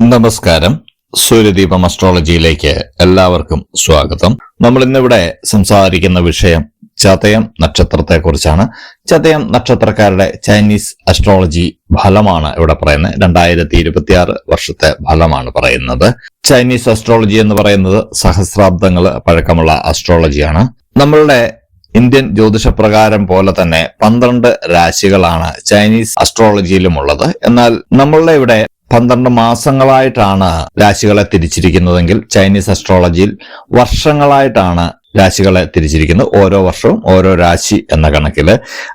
നമസ്കാരം. സൂര്യദീപം അസ്ട്രോളജിയിലേക്ക് എല്ലാവർക്കും സ്വാഗതം. നമ്മൾ ഇന്നിവിടെ സംസാരിക്കുന്ന വിഷയം ചതയം നക്ഷത്രത്തെ കുറിച്ചാണ് ചതയം നക്ഷത്രക്കാരുടെ ചൈനീസ് അസ്ട്രോളജി ഫലമാണ് ഇവിടെ പറയുന്നത്. രണ്ടായിരത്തി ഇരുപത്തിയാറ് വർഷത്തെ ഫലമാണ് പറയുന്നത്. ചൈനീസ് അസ്ട്രോളജി എന്ന് പറയുന്നത് സഹസ്രാബ്ദങ്ങൾ പഴക്കമുള്ള അസ്ട്രോളജിയാണ് നമ്മളുടെ ഇന്ത്യൻ ജ്യോതിഷപ്രകാരം പോലെ തന്നെ പന്ത്രണ്ട് രാശികളാണ് ചൈനീസ് അസ്ട്രോളജിയിലും ഉള്ളത്. എന്നാൽ നമ്മളുടെ ഇവിടെ പന്ത്രണ്ട് മാസങ്ങളായിട്ടാണ് രാശികളെ തിരിച്ചിരിക്കുന്നതെങ്കിൽ ചൈനീസ് അസ്ട്രോളജിയിൽ വർഷങ്ങളായിട്ടാണ് രാശികളെ തിരിച്ചിരിക്കുന്നത്. ഓരോ വർഷവും ഓരോ രാശി എന്ന കണക്കിൽ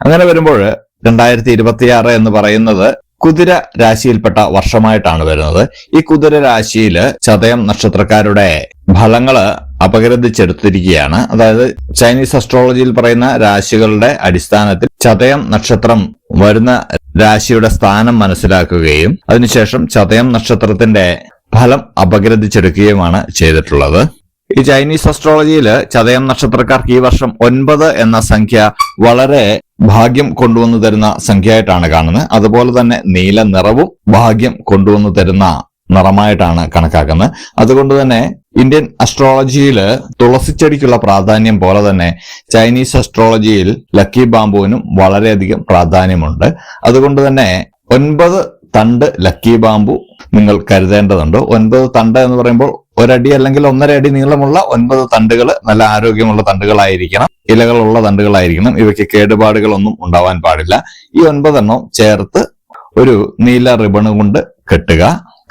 അങ്ങനെ വരുമ്പോൾ രണ്ടായിരത്തി ഇരുപത്തിയാറ് എന്ന് പറയുന്നത് കുതിര രാശിയിൽപ്പെട്ട വർഷമായിട്ടാണ് വരുന്നത്. ഈ കുതിര രാശിയിൽ ചതയം നക്ഷത്രക്കാരുടെ ഫലങ്ങൾ അപഗ്രഥിച്ചെടുത്തിരിക്കുകയാണ്. അതായത് ചൈനീസ് അസ്ട്രോളജിയിൽ പറയുന്ന രാശികളുടെ അടിസ്ഥാനത്തിൽ ചതയം നക്ഷത്രം വരുന്ന രാശിയുടെ സ്ഥാനം മനസ്സിലാക്കുകയും അതിനുശേഷം ചതയം നക്ഷത്രത്തിന്റെ ഫലം അപഗ്രഥിച്ചെടുക്കുകയുമാണ് ചെയ്തിട്ടുള്ളത്. ഈ ചൈനീസ് അസ്ട്രോളജിയിൽ ചതയം നക്ഷത്രക്കാർക്ക് ഈ വർഷം ഒൻപത് എന്ന സംഖ്യ വളരെ ഭാഗ്യം കൊണ്ടുവന്നു തരുന്ന സംഖ്യയായിട്ടാണ് കാണുന്നത്. അതുപോലെ തന്നെ നീല നിറവും ഭാഗ്യം കൊണ്ടുവന്നു തരുന്ന നിറമായിട്ടാണ് കണക്കാക്കുന്നത്. അതുകൊണ്ട് തന്നെ ഇന്ത്യൻ അസ്ട്രോളജിയിൽ തുളസിച്ചെടിക്കുള്ള പ്രാധാന്യം പോലെ തന്നെ ചൈനീസ് അസ്ട്രോളജിയിൽ ലക്കി ബാമ്പുവിനും വളരെയധികം പ്രാധാന്യമുണ്ട്. അതുകൊണ്ട് തന്നെ ഒൻപത് തണ്ട് ലക്കി ബാമ്പു നിങ്ങൾ കരുതേണ്ടതുണ്ട്. ഒൻപത് തണ്ട് എന്ന് പറയുമ്പോൾ ഒരടി അല്ലെങ്കിൽ ഒന്നര അടി നീളമുള്ള ഒൻപത് തണ്ടുകൾ നല്ല ആരോഗ്യമുള്ള തണ്ടുകളായിരിക്കണം. ഇലകളുള്ള തണ്ടുകളായിരിക്കണം. ഇവയ്ക്ക് കേടുപാടുകളൊന്നും ഉണ്ടാവാൻ പാടില്ല. ഈ ഒൻപതെണ്ണം ചേർത്ത് ഒരു നീല റിബൺ കൊണ്ട് കെട്ടുക.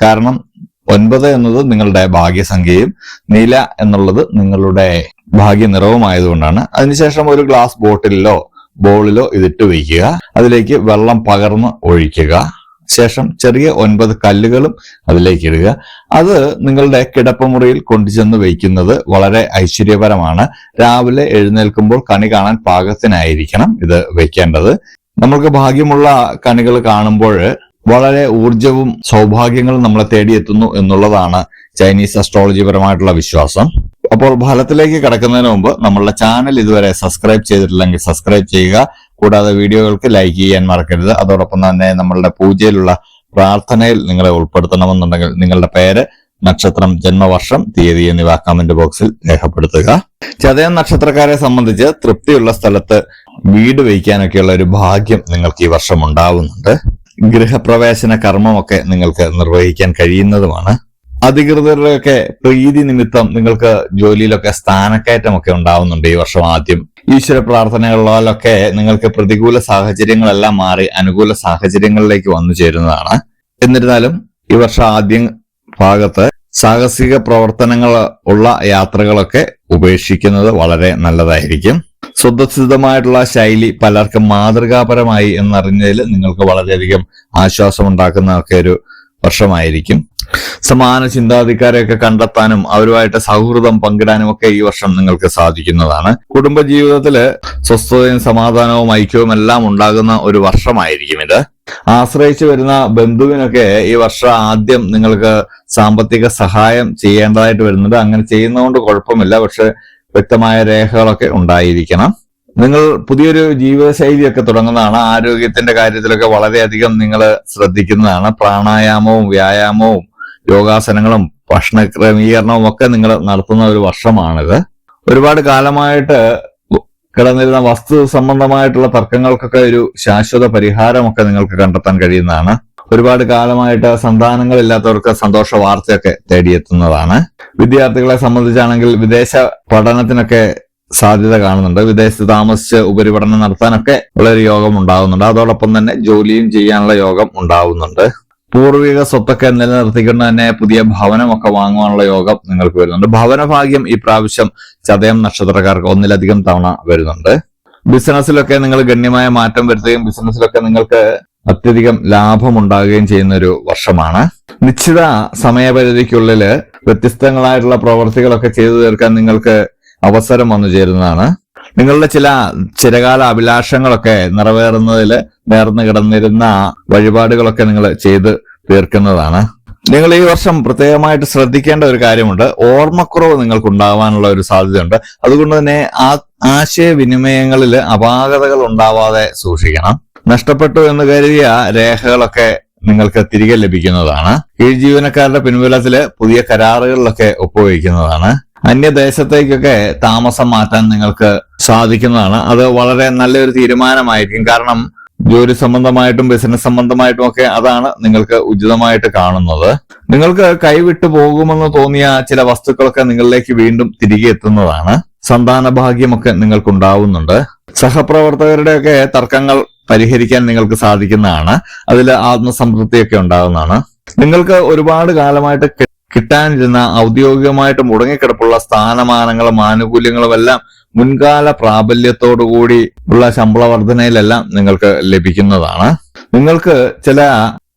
കാരണം ഒൻപത് എന്നത് നിങ്ങളുടെ ഭാഗ്യസംഖ്യയും നീല എന്നുള്ളത് നിങ്ങളുടെ ഭാഗ്യ നിറവുമായതുകൊണ്ടാണ് അതിനുശേഷം ഒരു ഗ്ലാസ് ബോട്ടിലോ ബോളിലോ ഇതിട്ട് വയ്ക്കുക അതിലേക്ക് വെള്ളം പകർന്ന് ഒഴിക്കുക. ശേഷം ചെറിയ ഒൻപത് കല്ലുകളും അതിലേക്ക് ഇടുക. അത് നിങ്ങളുടെ കിടപ്പുമുറിയിൽ കൊണ്ടുചെന്ന് വയ്ക്കുന്നത് വളരെ ഐശ്വര്യപരമാണ്. രാവിലെ എഴുന്നേൽക്കുമ്പോൾ കണി കാണാൻ പാകത്തിനായിരിക്കണം ഇത് വയ്ക്കേണ്ടത് നമ്മൾക്ക് ഭാഗ്യമുള്ള കണികൾ കാണുമ്പോൾ വളരെ ഊർജവും സൗഭാഗ്യങ്ങളും നമ്മളെ തേടിയെത്തുന്നു എന്നുള്ളതാണ് ചൈനീസ് അസ്ട്രോളജി പരമായിട്ടുള്ള വിശ്വാസം. അപ്പോൾ ഫലത്തിലേക്ക് കിടക്കുന്നതിന് മുമ്പ് നമ്മളുടെ ചാനൽ ഇതുവരെ സബ്സ്ക്രൈബ് ചെയ്തിട്ടില്ലെങ്കിൽ സബ്സ്ക്രൈബ് ചെയ്യുക. കൂടാതെ വീഡിയോകൾക്ക് ലൈക്ക് ചെയ്യാൻ മറക്കരുത്. അതോടൊപ്പം തന്നെ നമ്മളുടെ പൂജയിലുള്ള പ്രാർത്ഥനയിൽ നിങ്ങളെ ഉൾപ്പെടുത്തണമെന്നുണ്ടെങ്കിൽ നിങ്ങളുടെ പേര് നക്ഷത്രം ജന്മവർഷം തീയതി എന്നിവ കമന്റ് ബോക്സിൽ രേഖപ്പെടുത്തുക. ചതയം നക്ഷത്രക്കാരെ സംബന്ധിച്ച് തൃപ്തിയുള്ള സ്ഥലത്ത് വീട് വയ്ക്കാനൊക്കെയുള്ള ഒരു ഭാഗ്യം നിങ്ങൾക്ക് ഈ വർഷം ഉണ്ടാവുന്നുണ്ട്. ഗൃഹപ്രവേശന കർമ്മമൊക്കെ നിങ്ങൾക്ക് നിർവഹിക്കാൻ കഴിയുന്നതുമാണ്. അധികൃതരുടെയൊക്കെ പ്രീതി നിമിത്തം നിങ്ങൾക്ക് ജോലിയിലൊക്കെ സ്ഥാനക്കയറ്റമൊക്കെ ഉണ്ടാവുന്നുണ്ട് ഈ വർഷം ആദ്യം. ഈശ്വര പ്രാർത്ഥനകളിലൊക്കെ നിങ്ങൾക്ക് പ്രതികൂല സാഹചര്യങ്ങളെല്ലാം മാറി അനുകൂല സാഹചര്യങ്ങളിലേക്ക് വന്നു ചേരുന്നതാണ്. എന്നിരുന്നാലും ഈ വർഷം ആദ്യം ഭാഗത്ത് സാഹസിക പ്രവർത്തനങ്ങൾ ഉള്ള യാത്രകളൊക്കെ ഉപേക്ഷിക്കുന്നത് വളരെ നല്ലതായിരിക്കും. സ്വതസിദ്ധമായിട്ടുള്ള ശൈലി പലർക്കും മാതൃകാപരമായി എന്നറിഞ്ഞതിൽ നിങ്ങൾക്ക് വളരെയധികം ആശ്വാസം ഉണ്ടാക്കുന്നതൊക്കെ ഒരു വർഷമായിരിക്കും. സമാന ചിന്താധിക്കാരെയൊക്കെ കണ്ടെത്താനും അവരുമായിട്ട് സൗഹൃദം പങ്കിടാനും ഒക്കെ ഈ വർഷം നിങ്ങൾക്ക് സാധിക്കുന്നതാണ്. കുടുംബജീവിതത്തിൽ സ്വസ്ഥതയും സമാധാനവും ഐക്യവും എല്ലാം ഉണ്ടാകുന്ന ഒരു വർഷമായിരിക്കും ഇത്. ആശ്രയിച്ചു വരുന്ന ബന്ധുവിനൊക്കെ ഈ വർഷം ആദ്യം നിങ്ങൾക്ക് സാമ്പത്തിക സഹായം ചെയ്യേണ്ടതായിട്ട് വരുന്നുണ്ട്. അങ്ങനെ ചെയ്യുന്നതുകൊണ്ട് കുഴപ്പമില്ല. പക്ഷെ വ്യക്തമായ രേഖകളൊക്കെ ഉണ്ടായിരിക്കണം. നിങ്ങൾ പുതിയൊരു ജീവിതശൈലിയൊക്കെ തുടങ്ങുന്നതാണ്. ആരോഗ്യത്തിന്റെ കാര്യത്തിലൊക്കെ വളരെയധികം നിങ്ങൾ ശ്രദ്ധിക്കുന്നതാണ്. പ്രാണായാമവും വ്യായാമവും യോഗാസനങ്ങളും ഭക്ഷണ ക്രമീകരണവും ഒക്കെ നിങ്ങൾ നടത്തുന്ന ഒരു വർഷമാണിത്. ഒരുപാട് കാലമായിട്ട് കിടന്നിരുന്ന വസ്തു സംബന്ധമായിട്ടുള്ള തർക്കങ്ങൾക്കൊക്കെ ഒരു ശാശ്വത പരിഹാരമൊക്കെ നിങ്ങൾക്ക് കണ്ടെത്താൻ കഴിയുന്നതാണ്. ഒരുപാട് കാലമായിട്ട് സന്താനങ്ങളില്ലാത്തവർക്ക് സന്തോഷ വാർത്തയൊക്കെ തേടിയെത്തുന്നതാണ്. വിദ്യാർത്ഥികളെ സംബന്ധിച്ചാണെങ്കിൽ വിദേശ പഠനത്തിനൊക്കെ സാധ്യത കാണുന്നുണ്ട്. വിദേശത്ത് താമസിച്ച് ഉപരിപഠനം നടത്താനൊക്കെ ഉള്ളൊരു യോഗം ഉണ്ടാകുന്നുണ്ട്. അതോടൊപ്പം തന്നെ ജോലിയും ചെയ്യാനുള്ള യോഗം ഉണ്ടാവുന്നുണ്ട് പൂർവിക സ്വത്തൊക്കെ നിലനിർത്തിക്കൊണ്ട് തന്നെ പുതിയ ഭവനമൊക്കെ വാങ്ങുവാനുള്ള യോഗം നിങ്ങൾക്ക് വരുന്നുണ്ട്. ഭവനഭാഗ്യം ഈ പ്രാവശ്യം ചതയം നക്ഷത്രക്കാർക്ക് ഒന്നിലധികം തവണ വരുന്നുണ്ട്. ബിസിനസ്സിലൊക്കെ നിങ്ങൾ ഗണ്യമായ മാറ്റം വരുത്തുകയും ബിസിനസ്സിലൊക്കെ നിങ്ങൾക്ക് അത്യധികം ലാഭമുണ്ടാകുകയും ചെയ്യുന്ന ഒരു വർഷമാണ്. നിശ്ചിത സമയപരിധിക്കുള്ളിൽ വ്യത്യസ്തങ്ങളായിട്ടുള്ള പ്രവർത്തികളൊക്കെ ചെയ്തു തീർക്കാൻ നിങ്ങൾക്ക് അവസരം വന്നു ചേരുന്നതാണ്. നിങ്ങളുടെ ചില ചിരകാല അഭിലാഷങ്ങളൊക്കെ നിറവേറുന്നതിൽ നേർന്നു കിടന്നിരുന്ന വഴിപാടുകളൊക്കെ നിങ്ങൾ ചെയ്ത് തീർക്കുന്നതാണ്. നിങ്ങൾ ഈ വർഷം പ്രത്യേകമായിട്ട് ശ്രദ്ധിക്കേണ്ട ഒരു കാര്യമുണ്ട്. ഓർമ്മക്കുറവ് നിങ്ങൾക്ക് ഉണ്ടാവാനുള്ള ഒരു സാധ്യതയുണ്ട്. അതുകൊണ്ട് തന്നെ ആ ആശയവിനിമയങ്ങളിൽ അപാകതകൾ ഉണ്ടാവാതെ സൂക്ഷിക്കണം. നഷ്ടപ്പെട്ടു എന്ന് കരുതിയ രേഖകളൊക്കെ നിങ്ങൾക്ക് തിരികെ ലഭിക്കുന്നതാണ്. കീഴ് ജീവനക്കാരുടെ പിൻബലത്തിൽ പുതിയ കരാറുകളിലൊക്കെ ഒപ്പുവയ്ക്കുന്നതാണ്. അന്യദേശത്തേക്കൊക്കെ താമസം മാറ്റാൻ നിങ്ങൾക്ക് സാധിക്കുന്നതാണ്. അത് വളരെ നല്ലൊരു തീരുമാനമായിരിക്കും. കാരണം ജോലി സംബന്ധമായിട്ടും ബിസിനസ് സംബന്ധമായിട്ടും ഒക്കെ അതാണ് നിങ്ങൾക്ക് ഉചിതമായിട്ട് കാണുന്നത്. നിങ്ങൾക്ക് കൈവിട്ടു പോകുമെന്ന് തോന്നിയ ചില വസ്തുക്കളൊക്കെ നിങ്ങളിലേക്ക് വീണ്ടും തിരികെ എത്തുന്നതാണ്. സന്താന ഭാഗ്യമൊക്കെ നിങ്ങൾക്കുണ്ടാവുന്നുണ്ട്. സഹപ്രവർത്തകരുടെയൊക്കെ തർക്കങ്ങൾ പരിഹരിക്കാൻ നിങ്ങൾക്ക് സാധിക്കുന്നതാണ്. അതിൽ ആത്മസംതൃപ്തിയൊക്കെ ഉണ്ടാകുന്നതാണ്. നിങ്ങൾക്ക് ഒരുപാട് കാലമായിട്ട് കിട്ടാനിരുന്ന ഔദ്യോഗികമായിട്ട് മുടങ്ങിക്കിടപ്പുള്ള സ്ഥാനമാനങ്ങളും ആനുകൂല്യങ്ങളും എല്ലാം മുൻകാല പ്രാബല്യത്തോടുകൂടി ഉള്ള ശമ്പള വർധനയിലെല്ലാം നിങ്ങൾക്ക് ലഭിക്കുന്നതാണ്. നിങ്ങൾക്ക് ചില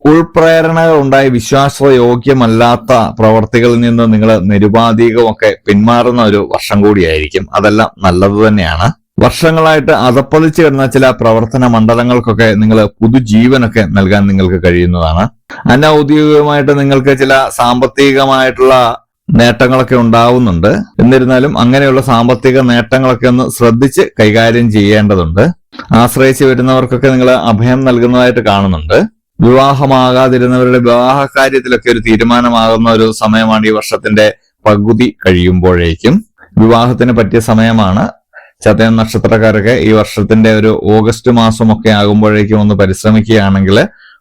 ഉൾപ്രേരണകൾ ഉണ്ടായി വിശ്വാസയോഗ്യമല്ലാത്ത പ്രവർത്തികളിൽ നിന്ന് നിങ്ങൾ നിരുപാധികമൊക്കെ പിന്മാറുന്ന ഒരു വർഷം കൂടിയായിരിക്കും. അതെല്ലാം നല്ലത് തന്നെയാണ്. വർഷങ്ങളായിട്ട് അതപ്പതിച്ച് കിടന്ന ചില പ്രവർത്തന മണ്ഡലങ്ങൾക്കൊക്കെ നിങ്ങൾ പുതുജീവനൊക്കെ നൽകാൻ നിങ്ങൾക്ക് കഴിയുന്നതാണ്. അനൌദ്യോഗികമായിട്ട് നിങ്ങൾക്ക് ചില സാമ്പത്തികമായിട്ടുള്ള നേട്ടങ്ങളൊക്കെ ഉണ്ടാവുന്നുണ്ട്. എന്നിരുന്നാലും അങ്ങനെയുള്ള സാമ്പത്തിക നേട്ടങ്ങളൊക്കെ ഒന്ന് ശ്രദ്ധിച്ച് കൈകാര്യം ചെയ്യേണ്ടതുണ്ട്. ആശ്രയിച്ച് വരുന്നവർക്കൊക്കെ നിങ്ങൾ അഭയം നൽകുന്നതായിട്ട് കാണുന്നുണ്ട്. വിവാഹമാകാതിരുന്നവരുടെ വിവാഹ കാര്യത്തിലൊക്കെ ഒരു തീരുമാനമാകുന്ന ഒരു സമയമാണ് ഈ വർഷത്തിന്റെ പകുതി കഴിയുമ്പോഴേക്കും. വിവാഹത്തിന് പറ്റിയ സമയമാണ്. ചതയം നക്ഷത്രക്കാരൊക്കെ ഈ വർഷത്തിന്റെ ഒരു ഓഗസ്റ്റ് മാസമൊക്കെ ആകുമ്പോഴേക്കും ഒന്ന് പരിശ്രമിക്കുകയാണെങ്കിൽ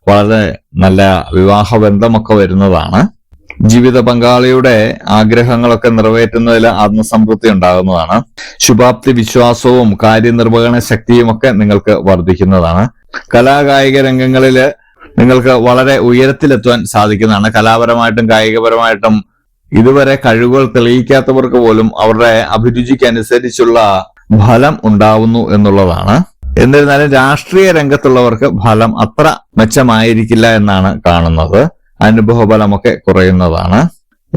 വളരെ നല്ല വിവാഹ ബന്ധമൊക്കെ വരുന്നതാണ്. ജീവിത പങ്കാളിയുടെ ആഗ്രഹങ്ങളൊക്കെ നിറവേറ്റുന്നതിൽ ആത്മസംതൃപ്തി ഉണ്ടാകുന്നതാണ്. ശുഭാപ്തി വിശ്വാസവും കാര്യനിർവഹണ ശക്തിയും ഒക്കെ നിങ്ങൾക്ക് വർദ്ധിക്കുന്നതാണ്. കലാകായിക രംഗങ്ങളിൽ നിങ്ങൾക്ക് വളരെ ഉയരത്തിലെത്തുവാൻ സാധിക്കുന്നതാണ്. കലാപരമായിട്ടും കായികപരമായിട്ടും ഇതുവരെ കഴിവുകൾ തെളിയിക്കാത്തവർക്ക് പോലും അവരുടെ അഭിരുചിക്കനുസരിച്ചുള്ള ഫലം ഉണ്ടാവുന്നു എന്നുള്ളതാണ്. എന്നിരുന്നാലും രാഷ്ട്രീയ രംഗത്തുള്ളവർക്ക് ഫലം അത്ര മെച്ചമായിരിക്കില്ല എന്നാണ് കാണുന്നത്. അനുഭവ ഫലമൊക്കെ കുറയുന്നതാണ്.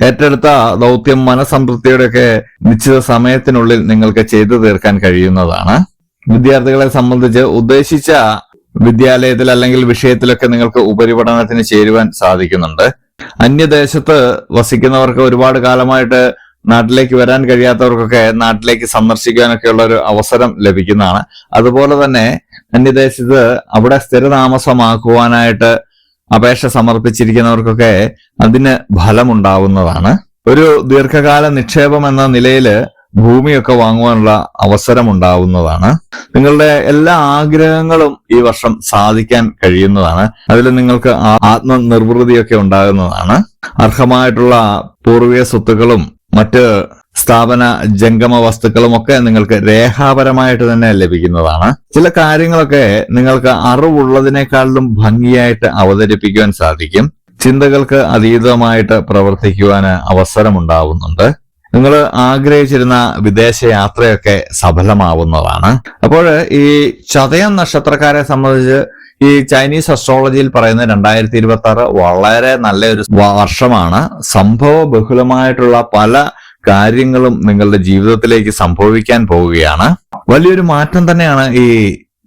ഏറ്റെടുത്ത ദൗത്യം മനസംതൃപ്തിയുടെയൊക്കെ നിശ്ചിത സമയത്തിനുള്ളിൽ നിങ്ങൾക്ക് ചെയ്തു തീർക്കാൻ കഴിയുന്നതാണ്. വിദ്യാർത്ഥികളെ സംബന്ധിച്ച് ഉദ്ദേശിച്ച വിദ്യാലയത്തിൽ അല്ലെങ്കിൽ വിഷയത്തിലൊക്കെ നിങ്ങൾക്ക് ഉപരിപഠനത്തിന് ചേരുവാൻ സാധിക്കുന്നുണ്ട്. അന്യദേശത്ത് വസിക്കുന്നവർക്ക് ഒരുപാട് കാലമായിട്ട് നാട്ടിലേക്ക് വരാൻ കഴിയാത്തവർക്കൊക്കെ നാട്ടിലേക്ക് സന്ദർശിക്കാനൊക്കെ ഉള്ള ഒരു അവസരം ലഭിക്കുന്നതാണ്. അതുപോലെ തന്നെ അന്യദേശത്ത് അവിടെ സ്ഥിരതാമസമാക്കുവാനായിട്ട് അപേക്ഷ സമർപ്പിച്ചിരിക്കുന്നവർക്കൊക്കെ അതിന് ഫലമുണ്ടാവുന്നതാണ്. ഒരു ദീർഘകാല നിക്ഷേപം എന്ന നിലയിൽ ഭൂമിയൊക്കെ വാങ്ങുവാനുള്ള അവസരം ഉണ്ടാവുന്നതാണ് നിങ്ങളുടെ എല്ലാ ആഗ്രഹങ്ങളും ഈ വർഷം സാധിക്കാൻ കഴിയുന്നതാണ്. അതിൽ നിങ്ങൾക്ക് ആത്മനിർവൃതിയൊക്കെ ഉണ്ടാകുന്നതാണ്. അർഹമായിട്ടുള്ള പൂർവീയ സ്വത്തുക്കളും മറ്റ് സ്ഥാപന ജംഗമ വസ്തുക്കളുമൊക്കെ നിങ്ങൾക്ക് രേഖാപരമായിട്ട് തന്നെ ലഭിക്കുന്നതാണ്. ചില കാര്യങ്ങളൊക്കെ നിങ്ങൾക്ക് അറിവുള്ളതിനേക്കാളും ഭംഗിയായിട്ട് അവതരിപ്പിക്കുവാൻ സാധിക്കും. ചിന്തകൾക്ക് അതീതമായിട്ട് പ്രവർത്തിക്കുവാൻ അവസരമുണ്ടാവുന്നുണ്ട്. നിങ്ങൾ ആഗ്രഹിച്ചിരുന്ന വിദേശ യാത്രയൊക്കെ സഫലമാവുന്നതാണ്. അപ്പോൾ ഈ ചതയം നക്ഷത്രക്കാരെ സംബന്ധിച്ച് ഈ ചൈനീസ് അസ്ട്രോളജിയിൽ പറയുന്ന രണ്ടായിരത്തി ഇരുപത്തി ആറ് വളരെ നല്ലൊരു വർഷമാണ്. സംഭവ ബഹുലമായിട്ടുള്ള പല കാര്യങ്ങളും നിങ്ങളുടെ ജീവിതത്തിലേക്ക് സംഭവിക്കാൻ പോവുകയാണ്. വലിയൊരു മാറ്റം തന്നെയാണ് ഈ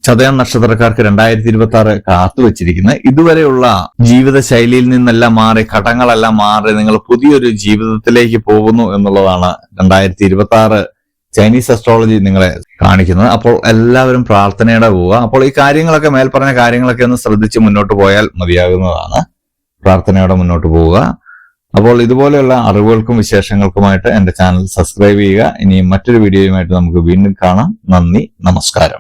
ചതയം നക്ഷത്രക്കാർക്ക് രണ്ടായിരത്തി ഇരുപത്തി ആറ് കാത്തുവച്ചിരിക്കുന്നത് ഇതുവരെയുള്ള ജീവിത ശൈലിയിൽ നിന്നെല്ലാം മാറി ഘട്ടങ്ങളെല്ലാം മാറി നിങ്ങൾ പുതിയൊരു ജീവിതത്തിലേക്ക് പോകുന്നു എന്നുള്ളതാണ് രണ്ടായിരത്തി ഇരുപത്തി ആറ് ചൈനീസ് അസ്ട്രോളജി നിങ്ങളെ കാണിക്കുന്നത്. അപ്പോൾ എല്ലാവരും പ്രാർത്ഥനയുടെ പോവുക. അപ്പോൾ ഈ കാര്യങ്ങളൊക്കെ മേൽപ്പറഞ്ഞ കാര്യങ്ങളൊക്കെ ഒന്ന് ശ്രദ്ധിച്ച് മുന്നോട്ട് പോയാൽ മതിയാകുന്നതാണ്. പ്രാർത്ഥനയോടെ മുന്നോട്ട് പോവുക. അപ്പോൾ ഇതുപോലെയുള്ള അറിവുകൾക്കും വിശേഷങ്ങൾക്കുമായിട്ട് എന്റെ ചാനൽ സബ്സ്ക്രൈബ് ചെയ്യുക. ഇനി മറ്റൊരു വീഡിയോയുമായിട്ട് നമുക്ക് വീണ്ടും കാണാം. നന്ദി നമസ്കാരം.